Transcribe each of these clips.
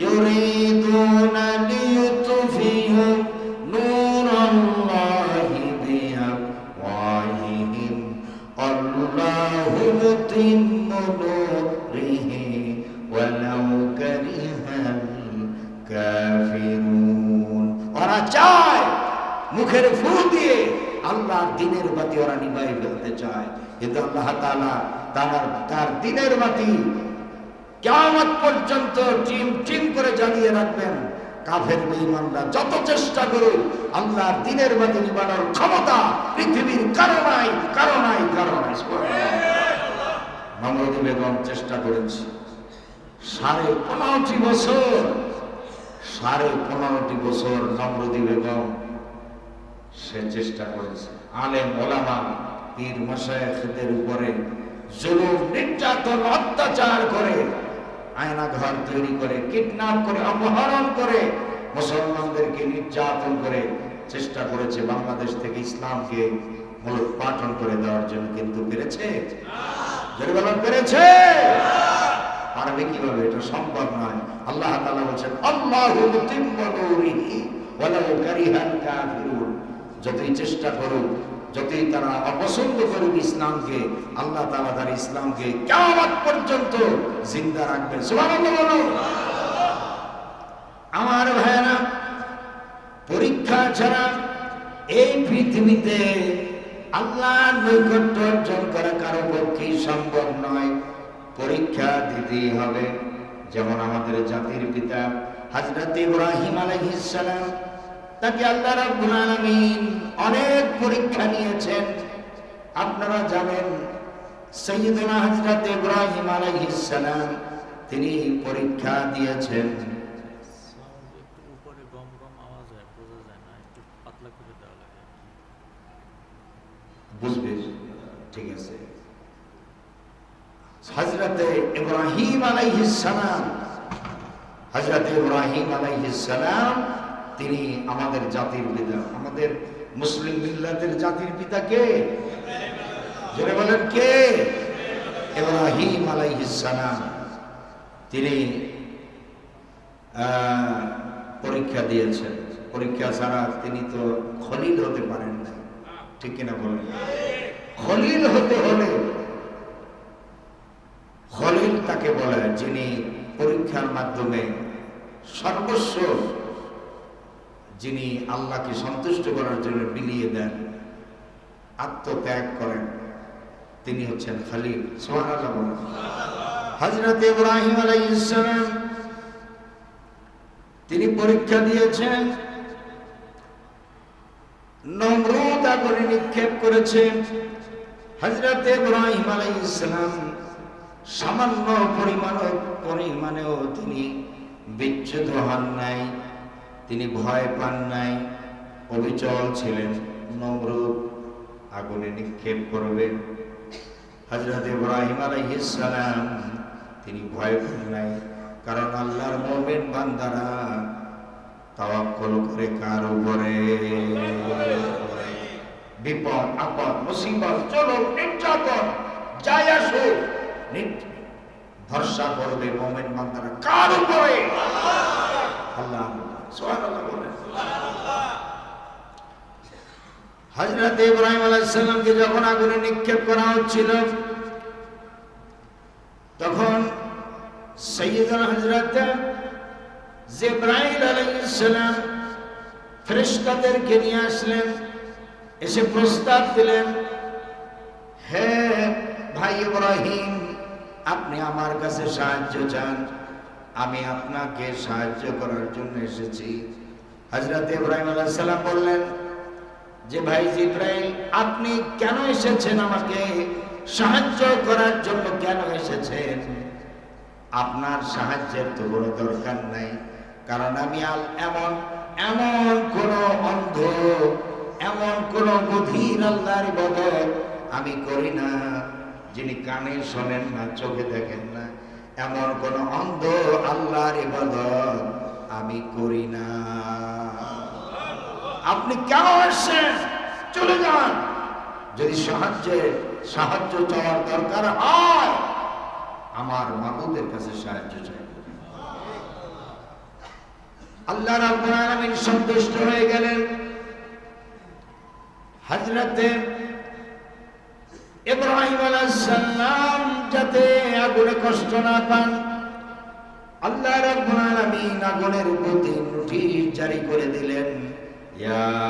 يريدون ليطفئوا نور الله بأفواههم الله متم نوره ولو كره الكافرون ওরা চায় মুখের ফু দিয়ে আল্লাহর দিনের বাতি ওরা নিভাই ফেলতে চায় কিন্তু আল্লাহ তাআলা তার তার দিনের বাতি কেমন পর্যন্ত টিম টিম করে জ্বালিয়ে রাখবেন। কাফের বেঈমানরা যত চেষ্টা করুক, আল্লাহর দিনের বাতি নিবানোর ক্ষমতা পৃথিবীর কারও নাই কারও নাই কারও নাই। বেগম চেষ্টা করেছি। সাড়ে পনেরোটি বছর, সাড়ে পনেরোটি বছর নমরুদি বেগম সে চেষ্টা করেছে। আলেম ওলামা পীর মশায়েখদের উপরে জুলুম, নির্যাতন, অত্যাচার করে আয়না ঘর তৈরি করে, কিডন্যাপ করে, অপহরণ করে, মুসলমানদেরকে নির্যাতন করে চেষ্টা করেছে বাংলাদেশ থেকে ইসলামকে মূলত পাঠন করে দেওয়ার জন্য, কিন্তু পেরেছে? পারবে কীভাবে? এটা সম্ভব নয়। আল্লাহ কাফিরুন। যতই চেষ্টা করুক যতই তারা অপছন্দ করুক ইসলামকে, আল্লাহ তাআলা তার ইসলামকে কেমন পর্যন্ত জিন্দা রাখবেন। আমার ভাইরা পরীক্ষা ছাড়া এই পৃথিবীতে আল্লাহ নৈকট্য অর্জন করা কারও পক্ষে সম্ভব নয়। পরীক্ষা দিতেই হবে। যেমন আমাদের জাতির পিতা হযরত ইব্রাহিম আলাইহিস সালাম তাকে আল্লাহ রাব্বুল আলামিন অনেক পরীক্ষা নিয়েছেন। আপনারা জানেন সৈয়দনা হযরত ইব্রাহিম আলাইহিস সালাম, তিনি পরীক্ষা দিয়েছেন। বুঝবে? ঠিক আছে। হজরতে ইব্রাহিম আলাইহিস সালাম হজরতে ইব্রাহিম আলাইহিস সালাম তিনি আমাদের জাতির পিতা। আমাদের মুসলিম মিল্লাতের জাতির পিতা কে? বলেন কে? ইব্রাহিম আলাইহিস সালাম। তিনি পরীক্ষা দিয়েছেন। পরীক্ষা ছাড়া তিনি তো খলিল হতে পারেন না ঠিক কিনা বলেন? খলিল হতে হলে খলিল তাকে বলে যিনি পরীক্ষার মাধ্যমে সর্বস্ব যিনি আল্লাহকে সন্তুষ্ট করার জন্য বিলিয়ে দেন, আত্মত্যাগ করেন, তিনি হচ্ছেন সুবহানাল্লাহ বলেন। হযরত ইব্রাহিম আলাইহিস সালাম, তিনি পরীক্ষা দিয়েছেন নম্রতা আগুনে নিক্ষেপ করেছে হজরত ইব্রাহিম আলাইহিস সালাম, সামান্য পরিমাণ পরিমাণেও তিনি বিচ্যুত হন নাই। তিনি ভয় পান নাই, অবিচল ছিলেন নমরুদ আগুনে নিক্ষেপ করবে। হজরত ইব্রাহিম আলাইহিস সালাম তিনি ভয় পান নাই, কারণ আল্লাহর মুমিন বান্দারা তাওয়াক্কুল করে কার উপরে? বিপদ, আপদ, মুসিবত চলো নির্যাতন, যাই আসুক ভরসা করবে মোমেন বান্দারা কার উপরে? আল্লাহ। হযরত ইব্রাহিম আলাইহিস সালামকে যখন আগুনে নিক্ষেপ করা হচ্ছিল, তখন সৈয়দনা হযরত জিব্রাইল আলাইহিস সালাম ফেরেশতাদেরকে নিয়ে আসলেন, এসে প্রস্তাব দিলেন, হে ভাই ইব্রাহিম, আপনি আমার কাছে সাহায্য চান। আমি আপনাকে সাহায্য করার জন্য এসেছি। হযরত ইব্রাহিম আলাইহিস সালাম বললেন, যে ভাই জিব্রাইল, আপনি কেন এসেছেন আমাকে সাহায্য করার জন্য কেন এসেছেন? আপনার সাহায্যের তো কোনো দরকার নাই, কারণ আমি এমন এমন কোন অন্ধ, এমন কোন গভীর আল্লাহর বদল আমি করি না। যিনি কানে শোনেন না, চোখে দেখেন না এমন কোন অন্ধ আল্লাহর ইবাদত আমি করি না। আপনি কেন আসছেন? চলে যান। যদি সাহায্যে, সাহায্য চাওয়ার দরকার হয়, আমার মাবুদের কাছে সাহায্য চাই। আল্লাহ রাব্বুল সন্তুষ্ট হয়ে গেলেন। হযরতে ইব্রাহিম আলাইহিস সালাম যাতে আগুনে কষ্ট না পান। আল্লাহ রাব্বুল আলামিন আগুনের প্রতি জারি করে দিলেন। ইয়া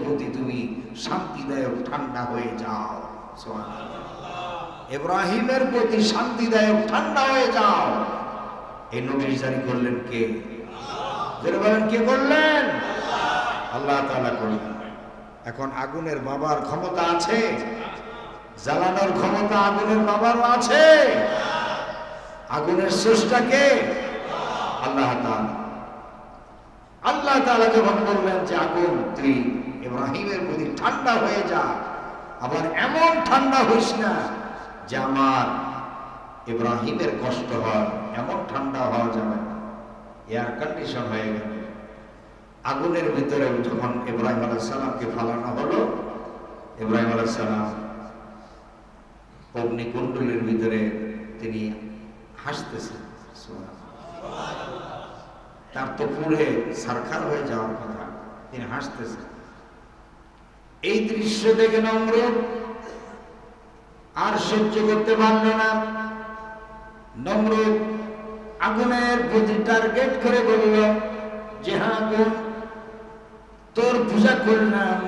প্রতি তুমি শান্তিদায়ক ঠান্ডা হয়ে যাও। সুবহানাল্লাহ। ইব্রাহিমের প্রতি শান্তিদায়ক ঠান্ডা হয়ে যাও। এই নোটিশ জারি করলেন কে? বলেন, কে করলেন? আল্লাহ তাআলা করলেন। এখন আগুনের বাবার ক্ষমতা আছে? জ্বালানোর ক্ষমতা আগুনের বাবারও আছে? আগুনের স্রষ্টা কে? আল্লাহ তাআলা। আল্লাহ তাআলা যখন বললেন যে আগুন তুই ইব্রাহিমের প্রতি ঠান্ডা হয়ে যা, আবার এমন ঠান্ডা হইস না যে আমার ইব্রাহিমের কষ্ট হয়, এমন ঠান্ডা হওয়া যাবে না। এয়ার কন্ডিশন হয়ে গেল। আগুনের ভিতরে যখন ইব্রাহিম আলাইহিস সালামকে ফালানো হলো, ইব্রাহিম আলাইহিস সালাম অগ্নিকুণ্ডলের ভিতরে তিনি হাসতেছেন। তার তো পুড়ে সারখার হয়ে যাওয়ার কথা। তিনি হাসতেছেন। এই দৃশ্য দেখে নমরুদ আর সহ্য করতে পারল না। নমরুদ আগুনের প্রতি টার্গেট করে বলল যে হ্যাঁ আগুন তোর পূজা করলাম,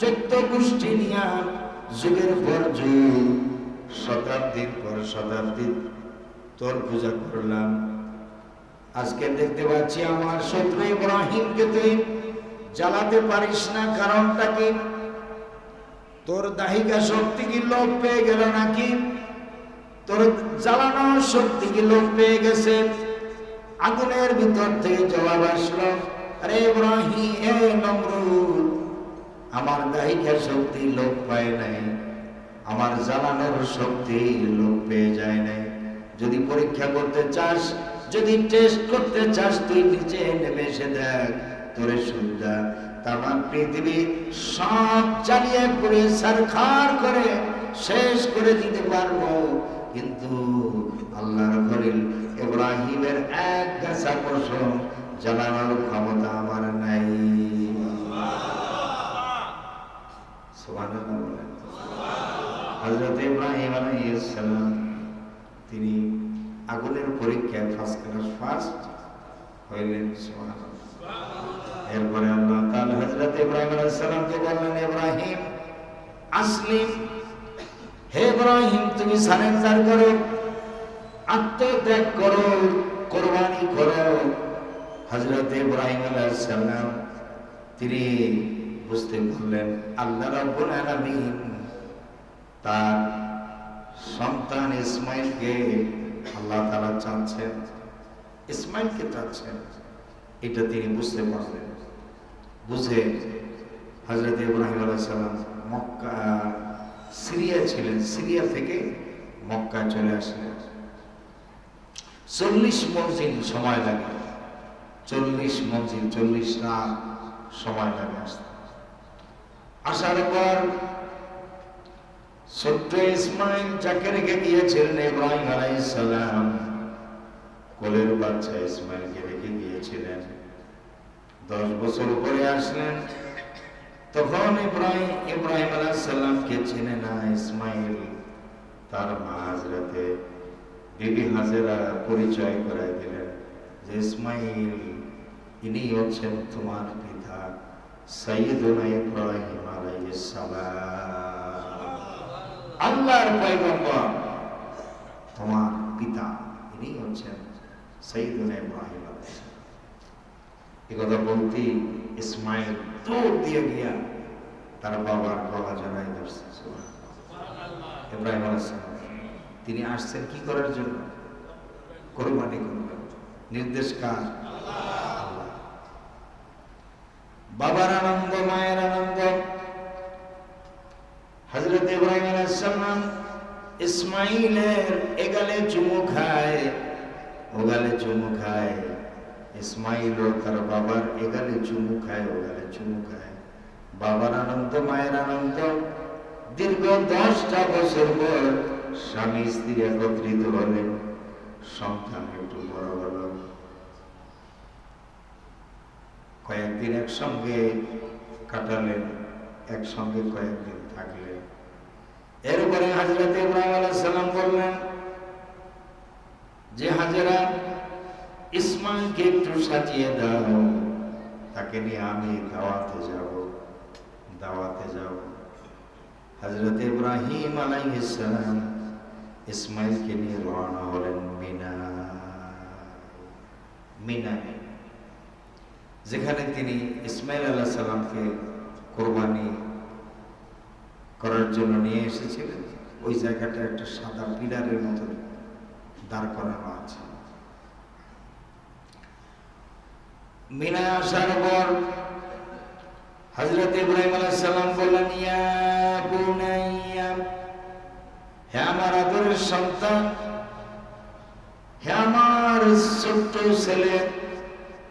চৈত্য গোষ্ঠী নিয়া। যুগের পর যুগ, শতাব্দীর পর শতাব্দী তোর পূজা করলাম। আজকে দেখতে পাচ্ছি আমার শত্রু ইব্রাহিমকে তুই জ্বালাতে পারিস না, কারণটা কি? তোর দাহিকা শক্তি কি লোপ পেয়ে গেল নাকি? তোর জ্বালানোর শক্তি কি লোপ পেয়ে গেছে? আগুনের ভিতর থেকে জবাব আসলো, আরে আমার দাহিকা শক্তি লোপ পায় নাই, আমার জ্বালানোর শক্তি লোপ পেয়ে যায় নাই। যদি পরীক্ষা করতে চাস, যদি টেস্ট করতে চাস, তুই নিচে নেমে এসে দেখ, তোরে সুবিধা পৃথিবী সব চালিয়ে করে সরকার করে, শেষ করে দিতে পারব। কিন্তু আল্লাহর খলিল ইব্রাহিমের এক গাছা পশম জ্বালানোর ক্ষমতা আমার নাই। তিনি আগুনের পরীক্ষায় ফার্স্ট ক্লাস ফার্স্ট হইলেন। সুবহানাল্লাহ। এরপরে আল্লাহ তাআলা হযরত ইব্রাহিম আলাইহিস সালামকে বললেন, ইব্রাহিম, আসলিম। হে ইব্রাহিম, তুমি সারেন্ডার করো, আত্মত্যাগ করো, কোরবানি করো। হজরত ইব্রাহিম আলাইহিস সালাম তিনি বুঝতে পারলেন আল্লাহ রাব্বুল আলামিন তার সন্তান ইসমাইলকে আল্লাহ তাআলা চাচ্ছেন। ইসমাইলকে চাচ্ছেন। এটা তিনি বুঝতে পারলেন। বুঝে হজরত ইব্রাহিম আলাইসালাম মক্কা সিরিয়া ছিলেন, সিরিয়া থেকে মক্কা চলে আসলেন। চল্লিশ মঞ্জিল সময় লাগে। চল্লিশ মঞ্জিল, চল্লিশ রাত সময় লাগে আসতে। আসার পর ছোট্ট ইসমাইল যাকে রেখে গিয়েছিলেন ইব্রাহিম আলাইসালাম কোলের বাচ্চা ইসমাইলকে রেখে গিয়েছিলেন দশ বছর পরে আসলেন। তখন ইব্রাহিম ইব্রাহিম আলাইসাল্লামকে চেনে না ইসমাইল। তার মা হাজরাতে বিবি হাজেরা পরিচয় করাই দিলেন যে, ইসমাইল, ইনি হচ্ছেন তোমার পিতা সৈয়দুনা ইব্রাহিম আলাইহিস সালাম। আল্লাহর পয়গম্বর। তোমার পিতা, ইনি হচ্ছেন সৈয়দুনা ইব্রাহিম আলাইহিস এ কথা বলতেই ইসমাইল দৌড় দিয়ে গিয়া তার বাবার গলা জড়াই ধরছে ইব্রাহিম তিনি আসছেন কি করার জন্য? কোরবানি করবেন নির্দেশ কার? বাবার আনন্দ, মায়ের আনন্দ। হজরত ইব্রাহিম আলাইহিস সালাম ইসমাইলের এগালে চুমু খায়, ওগালে চুমু খায়। ইসমাইল ও তার বাবার এগালে চুমু খায়, ওগালে চুমু খায়। বাবার আনন্দ, মায়ের আনন্দ। দীর্ঘ দশটা বছর পর স্বামী স্ত্রী একত্রিত হলেন সন্তান একটু বড় হলো কয়েকদিন একসঙ্গে কাটালেন, একসঙ্গে কয়েকদিন থাকলেন। এরপরে হাজরত ইব্রাহিম আলাইহিস সালাম বললেন, যে হাজেরা ইসমাইলকে একটু সাজিয়ে দাও। তাকে নিয়ে আমি দাওয়াতে যাব দাওয়াতে যাব। হজরত ইব্রাহিম আলাইহিস সালাম ইসমাইলকে নিয়ে রওনা হলেন মিনা। মিনা। যেখানে তিনি ইসমাইল আলাহ সালামকে কোরবানি করার জন্য নিয়ে এসেছিলেন। ওই জায়গাটা একটা সাদা পিলারের মতো দাঁড় করানো আছে। মিনায় আসার পর হজরত ইব্রাহিম আলাহ সাল্লাম বললেন হে আমার আদরের সন্তান, হে আমার ছোট্ট ছেলে,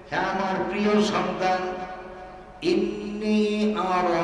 হে আমার প্রিয় সন্তান, ইন্নি আরা